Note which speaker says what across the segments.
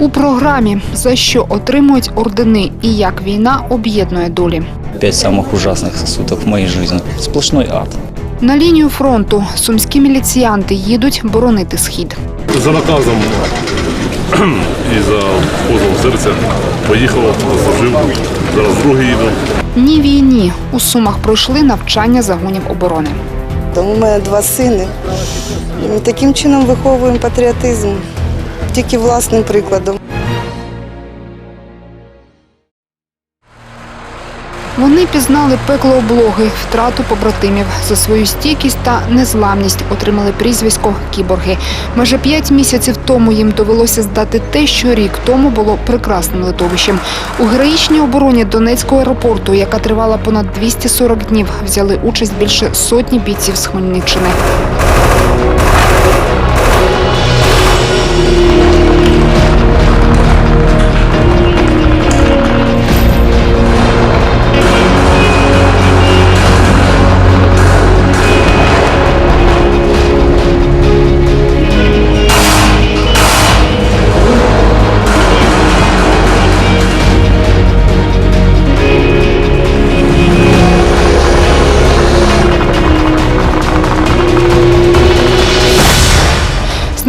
Speaker 1: У програмі за що отримують ордени і як війна об'єднує долі.
Speaker 2: Пять самых ужасных суток в моей жизни. Сплошной ад.
Speaker 1: На лінію фронту сумські міліціянти їдуть боронити схід.
Speaker 3: За наказом і за позовом серця поїхав, служив, зараз другий їду.
Speaker 1: Ні війні у сумах пройшли навчання загонів оборони.
Speaker 4: Тому у мене два сини. Ми таким чином виховуємо патріотизм тільки власним прикладом.
Speaker 1: Вони пізнали пекло облоги, втрату побратимів за свою стійкість та незламність отримали прізвисько кіборги. Майже п'ять місяців тому їм довелося здати те, що рік тому було прекрасним литовищем. У героїчній обороні Донецького аеропорту, яка тривала понад 240 днів, взяли участь більше сотні бійців з Хмельниччини.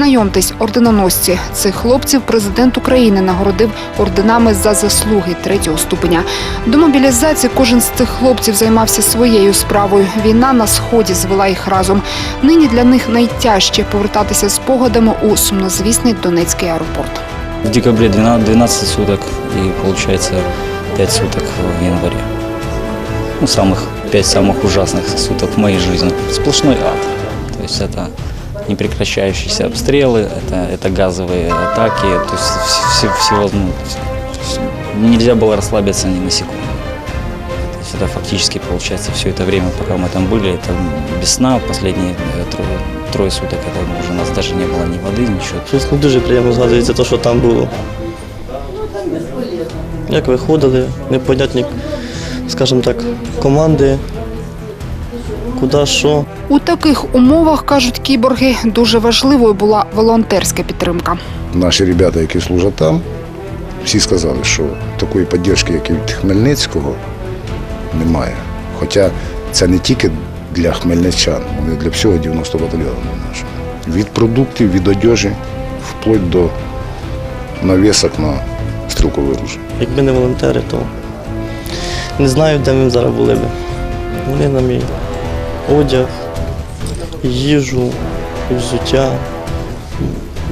Speaker 1: Знайомтесь, орденоносці. Цих хлопців президент України нагородив орденами за заслуги третього ступеня. До мобілізації кожен з цих хлопців займався своєю справою. Війна на сході звела їх разом. Нині для них найтяжче повертатися спогадами у сумнозвісний Донецький аеропорт.
Speaker 2: В декабре 12, 12 суток и получается 5 суток в январе. Ну, самых 5 самых ужасных суток в моей жизни. Сплошной ад. То есть это непрекращающиеся обстрелы, это, это газовые атаки, то есть все, все, всевозможно- вс- нельзя было расслабиться ни на секунду. То есть это фактически получается все это время, пока мы там были, это без сна последние э, трое, трое суток, это уже у нас даже не было ни воды, ничего.
Speaker 5: Щось не дуже приємно згадується те, що там було. Як виходили, непонятні, скажімо так, команди, куди що.
Speaker 1: У таких умовах кажуть кіборги, дуже важливою була волонтерська підтримка.
Speaker 6: Наші ребята, які служать там, всі сказали, що такої підтримки, як і від Хмельницького, немає. Хоча це не тільки для хмельничан, вони для всього 90 батальйону нашого. Від продуктів, від одежі, вплоть до навісок на стрілкове оружие.
Speaker 5: Якби не волонтери, то не знаю, де ми зараз були б. Вони нам і одяг, їжу, взуття.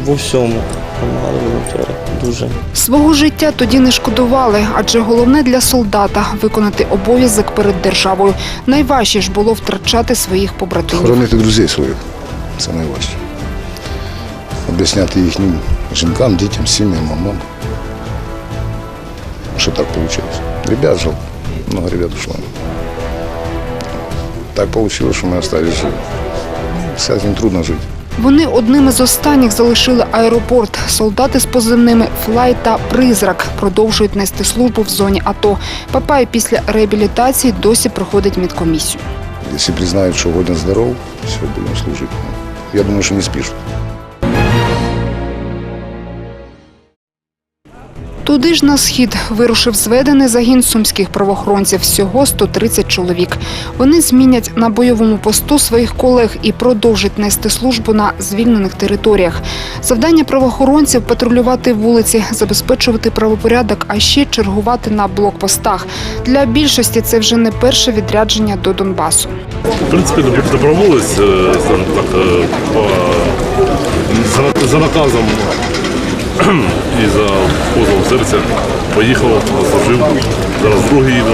Speaker 5: В усьому допомагали волонтери. Дуже.
Speaker 1: Свого життя тоді не шкодували, адже головне для солдата виконати обов'язок перед державою. Найважче ж було втрачати своїх побратимів.
Speaker 6: Хоронити друзів своїх це найважче. Об'ясняти їхнім жінкам, дітям, сім'ям, мамам. Що так вийшло. Ребят жалко. Много ребят ушло. Так вийшло, що ми остались живі. З цим трудно жити.
Speaker 1: Вони одними з останніх залишили аеропорт. Солдати з позивними «Флай» та «Призрак» продовжують нести службу в зоні АТО. Папай після реабілітації досі проходить медкомісію.
Speaker 6: Якщо признають, що годен здоров, все, будемо служити. Я думаю, що не спішуть.
Speaker 1: Туди ж на схід вирушив зведений загін сумських правоохоронців. Всього 130 чоловік. Вони змінять на бойовому посту своїх колег і продовжать нести службу на звільнених територіях. Завдання правоохоронців патрулювати вулиці, забезпечувати правопорядок, а ще чергувати на блокпостах. Для більшості це вже не перше відрядження до Донбасу.
Speaker 3: В принципі, добро- доброволець, е, скажімо так, е, за наказом і за позовом серця поїхав, служив, зараз другий їду.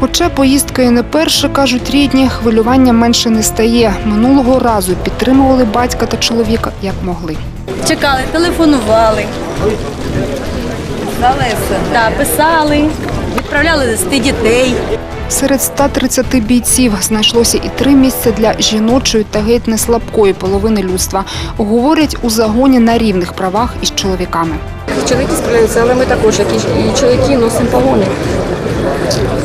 Speaker 1: Хоча поїздка і не перша, кажуть рідні, хвилювання менше не стає. Минулого разу підтримували батька та чоловіка як могли.
Speaker 7: Чекали, телефонували. Писали? Так, писали. Відправляли листи дітей.
Speaker 1: Серед 130 бійців знайшлося і три місця для жіночої та геть не слабкої половини людства. Говорять у загоні на рівних правах із чоловіками.
Speaker 8: Чоловіки справляються, але ми також, як і чоловіки, носимо погони.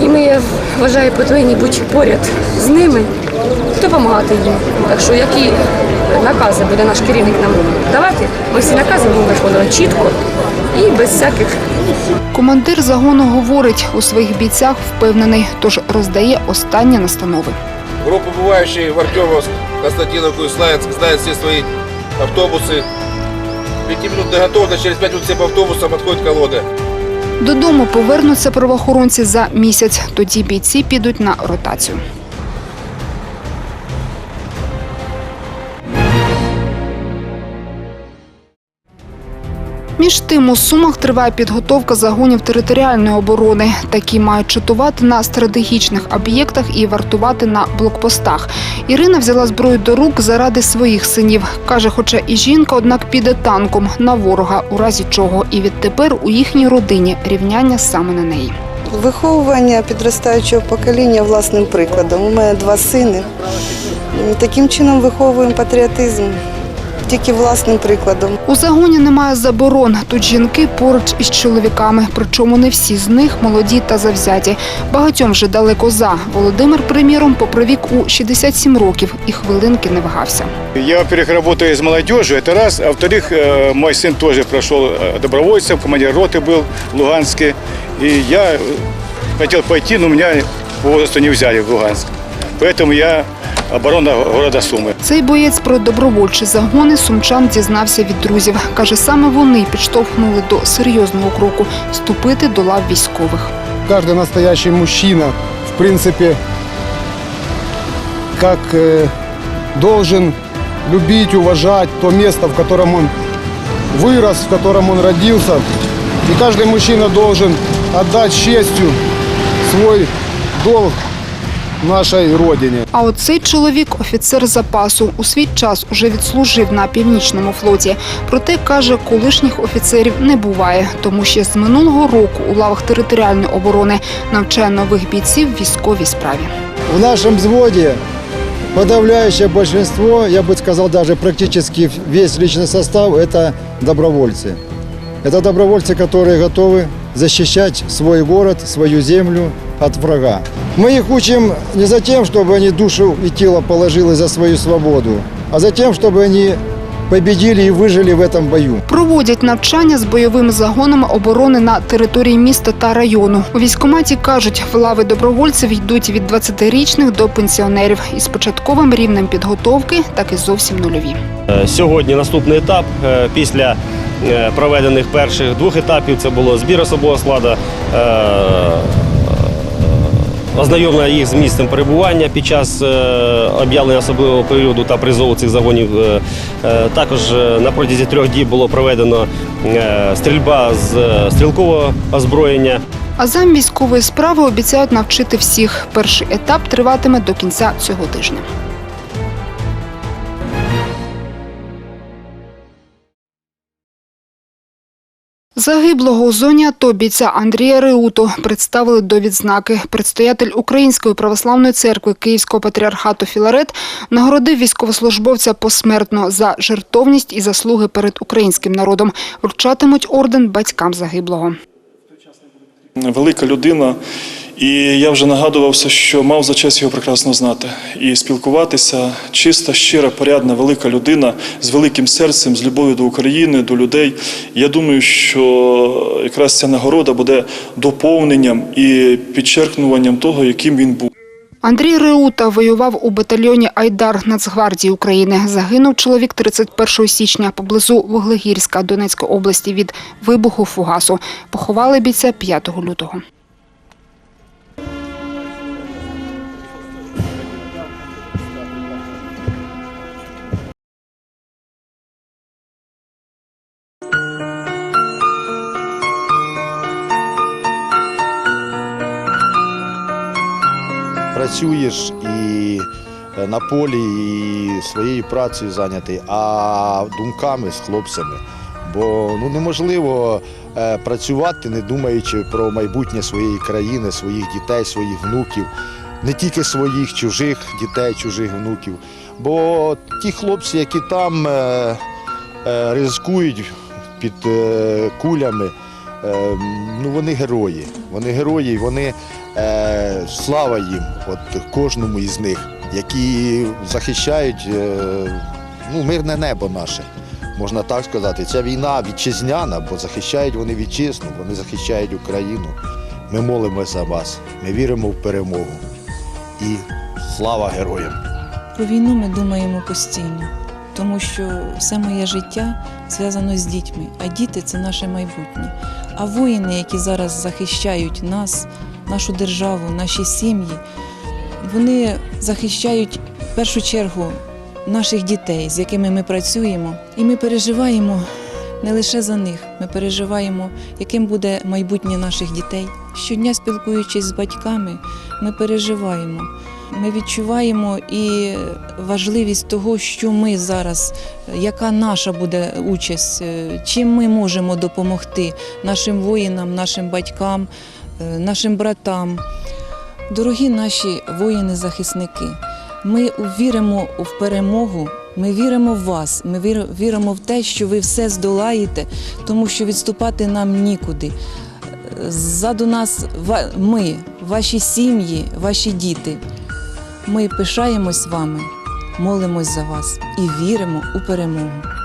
Speaker 8: І ми, я вважаю, повинні бути поряд з ними, допомагати їм. Так що які накази буде наш керівник нам давати, ми всі накази будемо виконувати чітко і без всяких
Speaker 1: Командир загону говорить у своїх бійцях впевнений, тож роздає останні настанови.
Speaker 9: Группа, бывающие в Артемовск, Константиновку и Славянск, знают все свои автобусы. Пятиминутная готовность, через пять минут всем автобусам отходит колонна.
Speaker 1: Додому повернуться правоохоронці за місяць. Тоді бійці підуть на ротацію. Між тим у Сумах триває підготовка загонів територіальної оборони. Такі мають чатувати на стратегічних об'єктах і вартувати на блокпостах. Ірина взяла зброю до рук заради своїх синів. Каже, хоча і жінка, однак піде танком на ворога, у разі чого. І відтепер у їхній родині рівняння саме на неї.
Speaker 4: Виховування підростаючого покоління власним прикладом. У мене два сини. Таким чином виховуємо патріотизм тільки власним прикладом.
Speaker 1: У загоні немає заборон. Тут жінки поруч із чоловіками. Причому не всі з них молоді та завзяті. Багатьом вже далеко за. Володимир, приміром, попри вік у 67 років і хвилинки не вагався.
Speaker 10: Я, во-первых, работаю с молодежью, это раз. А во-вторых, э, мой сын тоже прошел э, добровольцем, командир роты был в Луганске. И я э, хотел пойти, но меня по возрасту не взяли в Луганск. Поэтому я оборона города Сумы.
Speaker 1: Цей боєць про добровольчі загони сумчан дізнався від друзів. Каже, саме вони підштовхнули до серйозного кроку вступити до лав військових.
Speaker 11: каждый настоящий мужчина, в принципе, как э, должен любить, уважать то место, в котором он вырос, в котором он родился. И каждый мужчина должен отдать с честью свой долг нашей Родине.
Speaker 1: А оцей чоловік офіцер запасу. У свій час уже відслужив на північному флоті. Проте каже, колишніх офіцерів не буває, тому ще з минулого року у лавах територіальної оборони навчає нових бійців військовій справі.
Speaker 11: В нашем взводе подавляющее большинство, я бы сказал, даже практически весь личный состав – это добровольцы. Это добровольцы, которые готовы защищать свой город, свою землю от врага. Мы их учим не за тем, чтобы они душу и тело положили за свою свободу, а за тем, чтобы они победили и выжили в этом бою.
Speaker 1: Проводять навчання з бойовими загонами оборони на території міста та району. У військкоматі кажуть, в лави добровольців йдуть від 20-річних до пенсіонерів із початковим рівнем підготовки, так і зовсім нульові.
Speaker 12: Е, Сьогодні наступний етап е, після е, проведених перших двох етапів це було збір особового складу, ознайомлення їх з місцем перебування під час е, об'явлення особливого періоду та призову цих загонів. Е, е, Також на протязі трьох діб було проведено стрільба з стрілкового озброєння.
Speaker 1: А зам військової справи обіцяють навчити всіх. Перший етап триватиме до кінця цього тижня. Загиблого у зоні АТО бійця Андрія Реуту представили до відзнаки. Предстоятель Української православної церкви Київського патріархату Філарет нагородив військовослужбовця посмертно за жертовність і заслуги перед українським народом. Вручатимуть орден батькам загиблого.
Speaker 13: велика людина. І я вже нагадувався, що мав за честь його прекрасно знати і спілкуватися. Чиста, щира, порядна, велика людина з великим серцем, з любов'ю до України, до людей. Я думаю, що якраз ця нагорода буде доповненням і підчеркнуванням того, яким він був.
Speaker 1: Андрій Реута воював у батальйоні Айдар Нацгвардії України. Загинув чоловік 31 січня поблизу Вуглегірська Донецької області від вибуху фугасу. Поховали бійця 5 лютого.
Speaker 14: Працюєш і е, на полі, і своєю працею зайнятий, а думками з хлопцями. Бо ну, неможливо е, працювати, не думаючи про майбутнє своєї країни, своїх дітей, своїх внуків, не тільки своїх, чужих дітей, чужих внуків. Бо ті хлопці, які там е, ризикують під кулями, ну вони герої. Вони герої, вони е, слава їм, от кожному із них, які захищають е, ну, мирне небо наше. Можна так сказати, ця війна вітчизняна, бо захищають вони вітчизну, вони захищають Україну. Ми молимося за вас, ми віримо в перемогу. І слава героям!
Speaker 7: Про війну ми думаємо постійно, тому що все моє життя зв'язано з дітьми, а діти це наше майбутнє. А воїни, які зараз захищають нас, нашу державу, наші сім'ї, вони захищають в першу чергу наших дітей, з якими ми працюємо, і ми переживаємо не лише за них, ми переживаємо, яким буде майбутнє наших дітей. Щодня спілкуючись з батьками, ми переживаємо. Ми відчуваємо і важливість того, що ми зараз, яка наша буде участь, е, чим ми можемо допомогти нашим воїнам, нашим батькам, е, нашим братам. Дорогі наші воїни-захисники, ми віримо в перемогу. Ми віримо в вас, ми вір- віримо в те, що ви все здолаєте, тому що відступати нам нікуди. Ззаду нас ми, ваші сім'ї, ваші діти. Ми пишаємось вами, молимось за вас і віримо у перемогу.